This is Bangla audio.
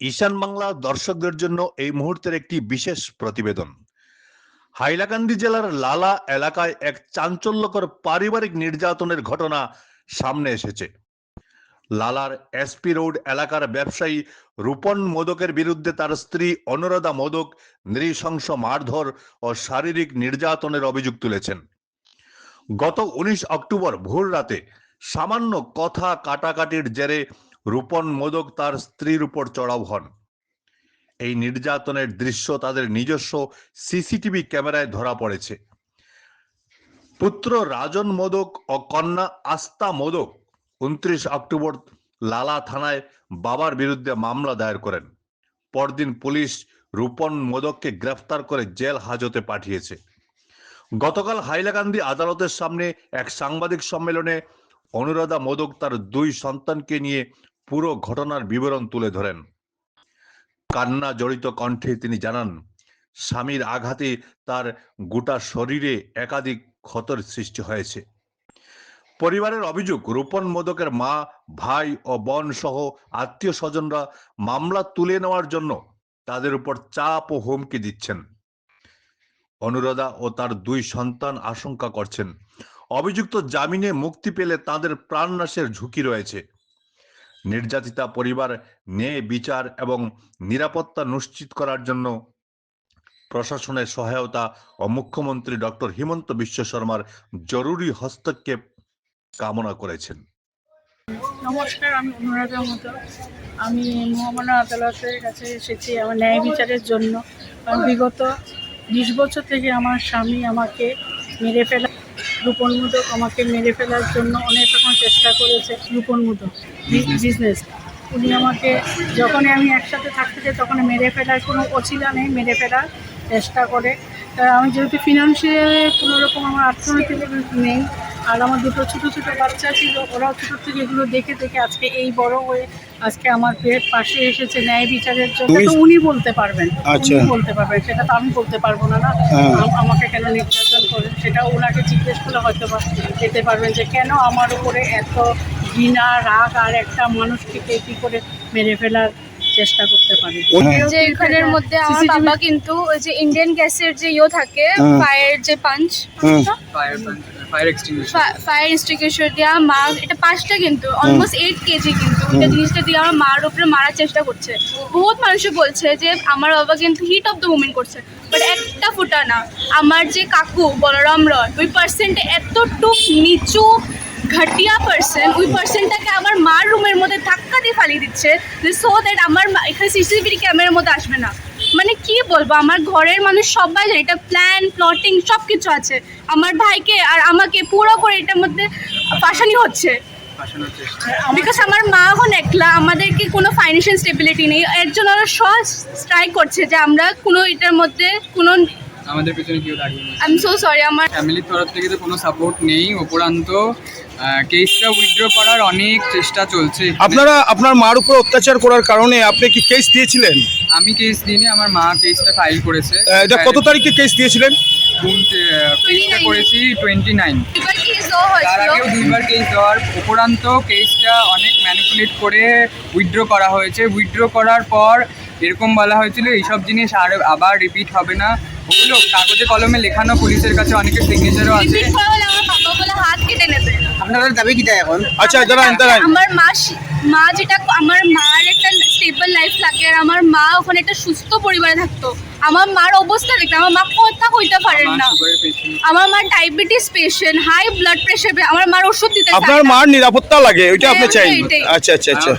ঈশান বাংলা দর্শকদের জন্য এই মুহূর্তের একটি বিশেষ প্রতিবেদন। হাইলাকান্দি জেলার লালা এলাকায় এক চাঞ্চল্যকর পারিবারিক নির্যাতনের ঘটনা সামনে এসেছে। লালার এসপি রোড এলাকার ব্যবসায়ী রূপন মোদকের বিরুদ্ধে তার স্ত্রী অনুরাধা মোদক নৃশংস মারধর ও শারীরিক নির্যাতনের অভিযোগ তুলেছেন। গত উনিশ অক্টোবর ভোর রাতে সামান্য কথা কাটাকাটির জেরে রূপন মোদক তার স্ত্রীর উপর চড়াও হন। এই নির্যাতনের দৃশ্য তাদের নিজস্ব সিসিটিভি ক্যামেরায় ধরা পড়েছে। পুত্র রাজন মোদক ও কন্যা আস্তা মোদক উনত্রিশ অক্টোবর লালা থানায় বাবার বিরুদ্ধে মামলা দায়ের করেন। পরদিন পুলিশ রূপন মোদককে গ্রেফতার করে জেল হাজতে পাঠিয়েছে। গতকাল হাইলাকান্দি আদালতের সামনে এক সাংবাদিক সম্মেলনে অনুরাধা মোদক তার দুই সন্তানকে নিয়ে পুরো ঘটনার বিবরণ তুলে ধরেন। কান্না জড়িত কণ্ঠে তিনি জানান, স্বামীর আঘাতে তার গোটা শরীরে একাধিক ক্ষতর সৃষ্টি হয়েছে। পরিবারের অভিযোগ রূপন মোদকের মা, ভাই ও বোন সহ আত্মীয় স্বজনরা মামলা তুলে নেওয়ার জন্য তাদের উপর চাপ ও হুমকি দিচ্ছেন। অনুরাধা ও তার দুই সন্তান আশঙ্কা করছেন। অভিযুক্ত জামিনে মুক্তি পেলে তাদের প্রাণনাশের ঝুঁকি রয়েছে। নির্যাতিতা পরিবার ন্যায় বিচার এবং নিরাপত্তা নিশ্চিত করার জন্য প্রশাসনের সহায়তা ও মুখ্যমন্ত্রী ডক্টর হিমন্ত বিশ্ব শর্মার জরুরি হস্তক্ষেপ কামনা করেছেন। নমস্কার, আমি অনুরাধা মতো আমি মহামান্য আদালতের কাছে এসেছি আমার ন্যায় বিচারের জন্য। বিগত বিশ বছর থেকে আমার স্বামী আমাকে মেরে ফেলা রূপন মুদক আমাকে মেরে ফেলার জন্য অনেক রকম চেষ্টা করেছে রূপন মুদক বিজনেস উনি আমাকে যখনই আমি একসাথে থাকতে চাই তখন মেরে ফেলার কোনো অছিলা নেই মেরে ফেলার চেষ্টা করে। আমি যেহেতু ফিনান্সিয়ালে কোনোরকম আমার আর্থনৈতিক নেই আর আমার দুটো ছোটো ছোটো বাচ্চা ছিল ওরাও ছোটো থেকে এগুলো দেখে দেখে আজকে এই বড় হয়ে আজকে আমার পেট পাশে এসেছে ন্যায় বিচারের জন্য তো উনি বলতে পারবেন আচ্ছা। উনি বলতে পারবেন সেটা তো আমি বলতে পারব না না হ্যাঁ। আমাকে কেন নির্যাতন করে সেটা ওনাকে জিজ্ঞেস করলে হয়তো বা যেতে পারবেন যে কেন আমার উপরে এত ঘৃণা রাগ আর একটা মানুষকে কে কী করে মেরে ফেলার চেষ্টা করতে পারে হ্যাঁ। যে এখানের মধ্যে আমার বাবা কিন্তু ওই যে ইন্ডিয়ান গ্যাসের যে ইয়ে থাকে হ্যাঁ। ফায়ার যে পাঞ্চ হ্যাঁ। ফায়ার এক্সটিংগুইশার ফায়ার এক্সটিংগুইশার দেওয়া মা এটা পাঁচটা কিন্তু অলমোস্ট এইট কেজি কিন্তু। ওইটা জিনিসটা দিয়ে আমার মার উপরে মারার চেষ্টা করছে। বহুত মানুষে বলছে যে আমার বাবা কিন্তু হিট অফ দ্য মুভমেন্ট করছে। বাট একটা ফুটা না। আমার যে কাকু বলরাম রয় ওই পার্সেন্টে এতটুক নিচু ঘটিয়া পার্সন ওই পার্সনটাকে আমার মার রুমের মধ্যে ধাক্কা দিয়ে ফালিয়ে দিচ্ছে সো দ্যাট আমার মা- এখানে সিসিটিভি ক্যামেরার মধ্যে আসবে না। মানে কি বলব? আমার ঘরের মানুষ সবাই জানে এটা প্ল্যান প্লটিং সব কিছু আছে। আমার ভাইকে আর আমাকে পুরো করে এটার মধ্যে ফাঁসানি হচ্ছে। বিকজ আমার মা এখন একলা আমাদেরকে কোনো ফাইন্যান্সিয়াল স্টেবিলিটি নেই? এর জন্য ওরা সব স্ট্রাইক করছে যে আমরা কোনো এটার মধ্যে কোনো আমাদের পেছনে কেউ দাঁড়িয়ে নেই। আই এম সো সরি আমার ফ্যামিলির তরফ থেকে তো কোনো সাপোর্ট নেই উপরান্ত কেসটা উইথড্র করার অনেক চেষ্টা চলছে। আপনারা আপনার মার উপর অত্যাচার করার কারণে আপনি কি কেস দিয়েছিলেন? আমি কেস দিইনি আমার মা কেসটা ফাইল করেছে। এটা কত তারিখে কেস দিয়েছিলেন? করেছি টোয়েন্টি নাইন তার আগেও দুইবার কেস দেওয়ার উপরান্ত কেসটা অনেক ম্যানিপুলেট করে উইথড্র করা হয়েছে। উইথড্র করার পর এরকম বলা হয়েছিল এইসব জিনিস আর আবার রিপিট হবে না। ওগুলো কাগজে কলমে লেখানো পুলিশের কাছে অনেকের সিগনেচারও আছে। কেটে আপনাদের দাবি কি এখন? আচ্ছা দাঁড়ান দাঁড়ান। আমার মা মা যেটা আমার মার একটা স্টেবল লাইফ লাগে আর আমার মা ওখানে একটা সুস্থ পরিবারে থাকতো। আমার মার অবস্থা দেখতে আমার মা কথা কইতে পারেন না। আমার মা diabetes patient high blood pressure আমার মার ওষুধ দিতে আপনার মার নিরাপত্তা লাগে ওইটা আপনি হ্যাঁ, চাই। আচ্ছা আচ্ছা আচ্ছা।